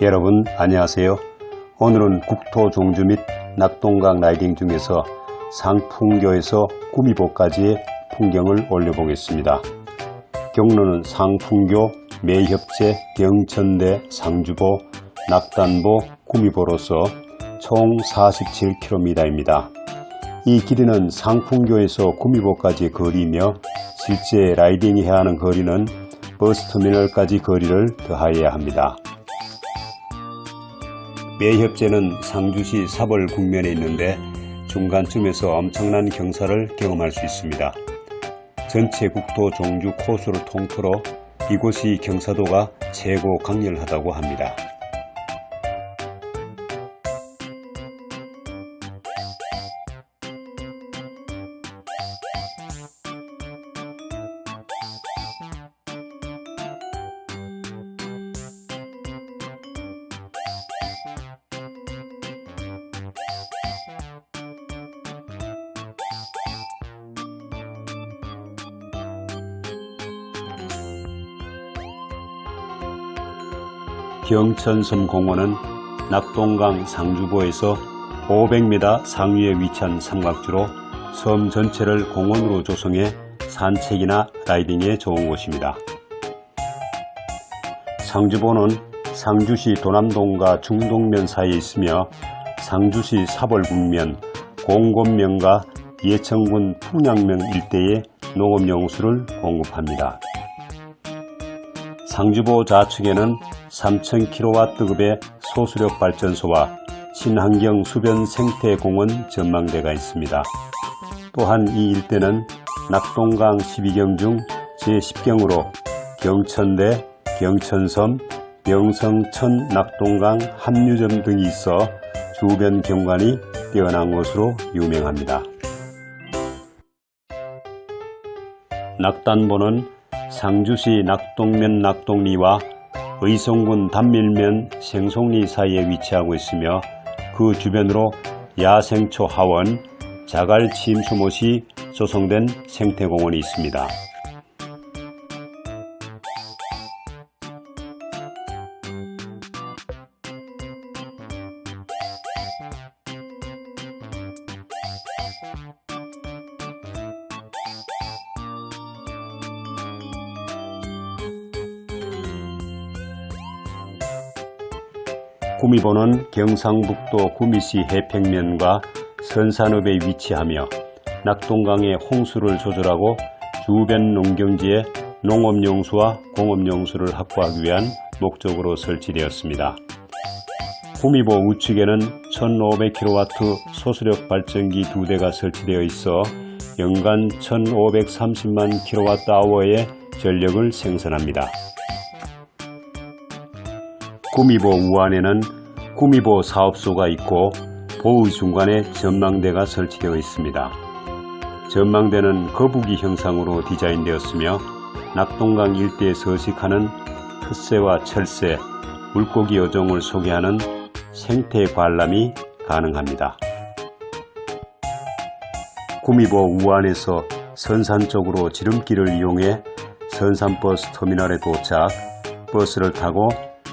여러분 안녕하세요. 오늘은 국토 종주 및 낙동강 라이딩 중에서 상풍교에서 구미보까지의 풍경을 올려보겠습니다. 경로는 상풍교, 매협제, 경천대, 상주보, 낙단보, 구미보로서 총 47km입니다. 이 길이는 상풍교에서 구미보까지 거리며 실제 라이딩해야 하는 거리는 버스터미널까지 거리를 더하여야 합니다. 매협제는 상주시 사벌 국면에 있는데 중간쯤에서 엄청난 경사를 경험할 수 있습니다. 전체 국토 종주 코스를 통틀어 이곳이 경사도가 최고 강렬하다고 합니다. 경천섬 공원은 낙동강 상주보에서 500m 상위에 위치한 삼각주로 섬 전체를 공원으로 조성해 산책이나 라이딩에 좋은 곳입니다. 상주보는 상주시 도남동과 중동면 사이에 있으며 상주시 사벌군면, 공곤면과 예천군 풍양면 일대에 농업용수를 공급합니다. 상주보 좌측에는 3000kW급의 소수력 발전소와 친환경 수변 생태공원 전망대가 있습니다. 또한 이 일대는 낙동강 12경 중 제10경으로 경천대, 경천섬, 명성천 낙동강 합류점 등이 있어 주변 경관이 뛰어난 곳으로 유명합니다. 낙단보는 상주시 낙동면 낙동리와 의성군 단밀면 생송리 사이에 위치하고 있으며 그 주변으로 야생초 하원, 자갈 침수못이 조성된 생태공원이 있습니다. 구미보는 경상북도 구미시 해평면과 선산읍에 위치하며 낙동강의 홍수를 조절하고 주변 농경지에 농업용수와 공업용수를 확보하기 위한 목적으로 설치되었습니다. 구미보 우측에는 1500kW 소수력 발전기 두 대가 설치되어 있어 연간 1530만 kWh의 전력을 생산합니다. 구미보 우안에는 구미보 사업소가 있고 보의 중간에 전망대가 설치되어 있습니다. 전망대는 거북이 형상으로 디자인되었으며 낙동강 일대에 서식하는 텃새와 철새, 물고기 어종을 소개하는 생태 관람이 가능합니다. 구미보 우안에서 선산 쪽으로 지름길을 이용해 선산버스 터미널에 도착, 버스를 타고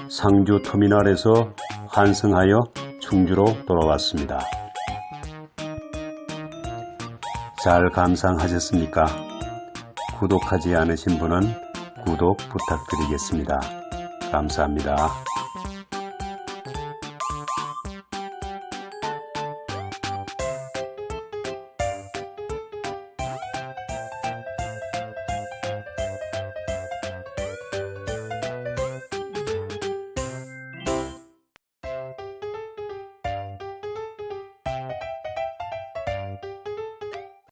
상주 터미널에서 환승하여 충주로 돌아왔습니다. 잘 감상하셨습니까? 구독하지 않으신 분은 구독 부탁드리겠습니다. 감사합니다.